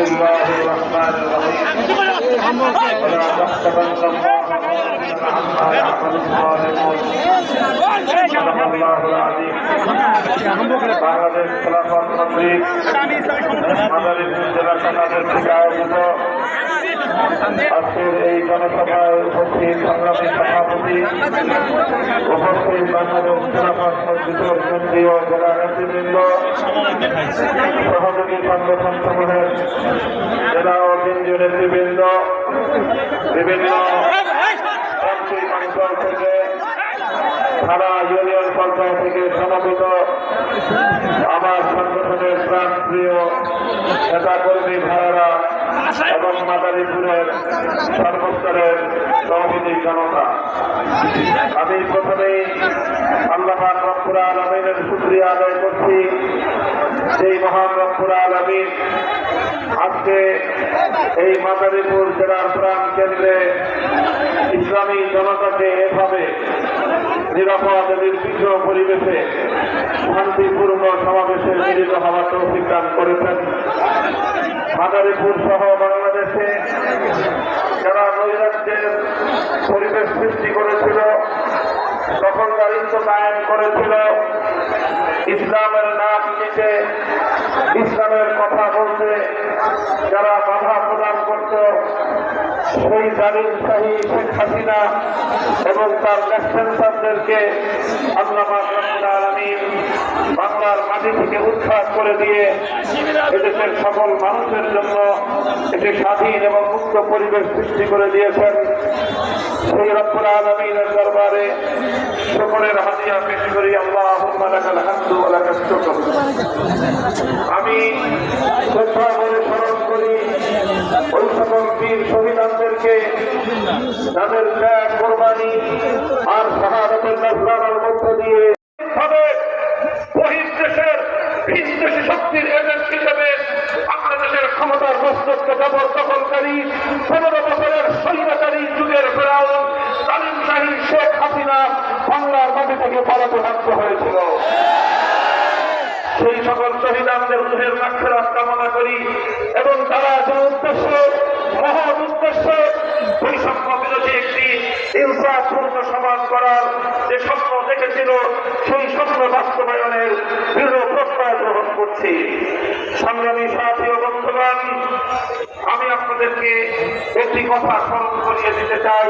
بسم الله الرحمن الرحيم ولا تحسبن الله عما يعمل الظالمون صدق الله العظيم বাংলাদেশ খেলাফত মন্ত্রী মাদারীপুর জেলা শাখাদের থেকে আয়োজিত আজকের এই জনসভায় উপস্থিত সংগ্রামী সভাপতি, উপস্থিত বাংলাদেশ খেলাফত মসজিদের কেন্দ্রীয় জেলা নেতৃবৃন্দ, সহযোগী সংগঠন সমূহের জেলা ও কেন্দ্রীয় নেতৃবৃন্দ, বিভিন্ন প্রান্তিক অঞ্চল থেকে, থানা ইউনিয়ন পর্যায় থেকে সমবেত আমার সংগঠনের প্রাণপ্রিয় নেতাকর্মী ভাইয়েরা এবং মাদারীপুরের সর্বস্তরের তহবিলি জনতা। আমি প্রথমেই আল্লাহ রব্বুর আলমিনের সুক্রিয়া আদায় করছি। সেই মহান রব্বুর আলমিন আজকে এই মাদারীপুর জেলার প্রাণ কেন্দ্রে ইসলামী জনতাকে এভাবে নিরাপদ নির্বিঘ্ন পরিবেশে শান্তিপূর্ণ সমাবেশে মিলিত হওয়ার তৌফিক করেছেন। মাদারীপুর সহ বাংলাদেশে যারা নৈরাজ্যের পরিবেশ সৃষ্টি করেছিল, দখলদারিত্ব কায়েম করেছিল, ইসলামের নাম নিতে ইসলামের কথা বলতে যারা বাধা প্রদান করত, সেই জালিম শাহী শেখ হাসিনা এবং তার লেফটেন্সারদেরকে রব্বুল আলামিন বাংলার মাটি থেকে উৎখাত করে দিয়ে এদেশের সকল মানুষের জন্য একটি স্বাধীন এবং মুক্ত পরিবেশ সৃষ্টি করে দিয়েছেন। সেই রব্বুল দরবারে সকলের হাতিয়া পেশ করি। আল্লাহ আমি শ্রদ্ধা করে স্মরণ করি ওই সকল বীর শহীদানদেরকে তাদের ত্যাগ, কোরবানি আর শাহাদতের মধ্য দিয়ে জবরদখলকারী পনেরো বছরের স্বৈরাচারী যুগের ফেরাউন তালিম শাহী শেখ হাসিনা বাংলার মাটি থেকে পলাতে বাধ্য হয়েছিল। সেই সকল শহীদানদের রুহের মাক্ষরাত কামনা করি এবং তারা যে উদ্দেশ্য মহৎ উদ্দেশ্য বৈষম্য বিরোধী একটি হিংসাপূর্ণ সমাজ করার যে স্বপ্ন দেখেছিল, সেই স্বপ্ন বাস্তবায়নের দৃঢ় প্রত্যয় গ্রহণ করছি। সংগ্রামী সাথী ও বন্ধুগণ আমি আপনাদেরকে একটি কথা স্মরণ করিয়ে দিতে চাই।